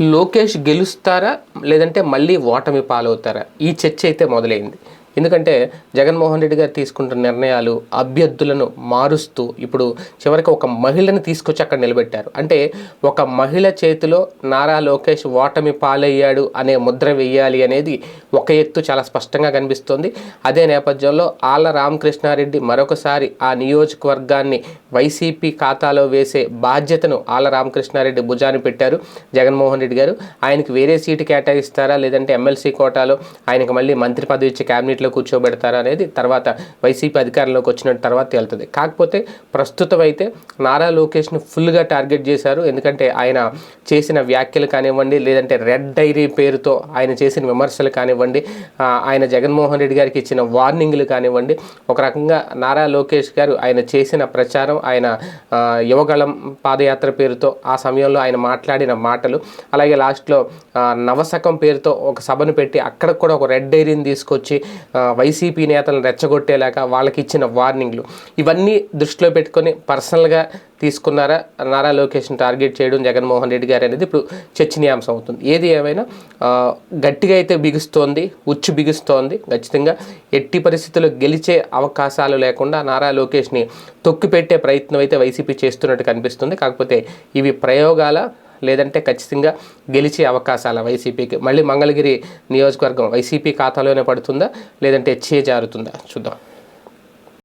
లోకేష్ గెలుస్తారా లేదంటే మళ్ళీ ఓటమి పాలవుతారా? ఈ చర్చ అయితే మొదలైంది. ఎందుకంటే జగన్మోహన్ రెడ్డి గారు తీసుకుంటున్న నిర్ణయాలు అభ్యర్థులను మారుస్తూ ఇప్పుడు చివరికి ఒక మహిళను తీసుకొచ్చి అక్కడ నిలబెట్టారు. అంటే ఒక మహిళ చేతిలో నారా లోకేష్ ఓటమి పాలయ్యాడు అనే ముద్ర వేయాలి అనేది ఒక ఎత్తు చాలా స్పష్టంగా కనిపిస్తోంది. అదే నేపథ్యంలో ఆళ్ళ రామకృష్ణారెడ్డి మరొకసారి ఆ నియోజకవర్గాన్ని వైసీపీ ఖాతాలో వేసే బాధ్యతను ఆళ్ళ రామకృష్ణారెడ్డి భుజాన్ని పెట్టారు జగన్మోహన్ రెడ్డి గారు. ఆయనకు వేరే సీటు కేటాయిస్తారా? లేదంటే ఎమ్మెల్సీ కోటాలో ఆయనకు మళ్ళీ మంత్రి పదవి ఇచ్చి క్యాబినెట్లో కూర్చోబెడతారా అనేది తర్వాత వైసీపీ అధికారంలోకి వచ్చిన తర్వాత తేలుతుంది. కాకపోతే ప్రస్తుతం అయితే నారా లోకేష్ను ఫుల్గా టార్గెట్ చేశారు. ఎందుకంటే ఆయన చేసిన వ్యాఖ్యలు కానివ్వండి లేదంటే రెడ్ డైరీ పేరుతో ఆయన చేసిన విమర్శలు కానివ్వండి ఆయన జగన్మోహన్ రెడ్డి గారికి ఇచ్చిన వార్నింగ్లు కానివ్వండి ఒక రకంగా నారా లోకేష్ గారు ఆయన చేసిన ప్రచారం ఆయన యువగళం పాదయాత్ర పేరుతో ఆ సమయంలో ఆయన మాట్లాడిన మాటలు అలాగే లాస్ట్లో నవశకం పేరుతో ఒక సభను పెట్టి అక్కడ కూడా ఒక రెడ్ డైరీని తీసుకొచ్చి వైసీపీ నేతలను రెచ్చగొట్టేలాగా వాళ్ళకి ఇచ్చిన వార్నింగ్లు. ఇవన్నీ దృష్టిలో పెట్టుకొని పర్సనల్గా తీసుకున్నారా? నారా లోకేష్ని టార్గెట్ చేయడం జగన్మోహన్ రెడ్డి గారు అనేది ఇప్పుడు చర్చనీయాంశం అవుతుంది. ఏది ఏమైనా గట్టిగా అయితే బిగుస్తోంది ఉచ్చు బిగుస్తోంది. ఖచ్చితంగా ఎట్టి పరిస్థితుల్లో గెలిచే అవకాశాలు లేకుండా నారా లోకేష్ని తొక్కిపెట్టే ప్రయత్నం అయితే వైసీపీ చేస్తున్నట్టు కనిపిస్తుంది. కాకపోతే ఇవి ప్రయోగాల? లేదంటే ఖచ్చితంగా గెలిచే అవకాశాల వైసీపీకి? మళ్ళీ మంగళగిరి నియోజకవర్గం వైసీపీ ఖాతాలోనే పడుతుందా? లేదంటే చే జారుతుందా? చూద్దాం.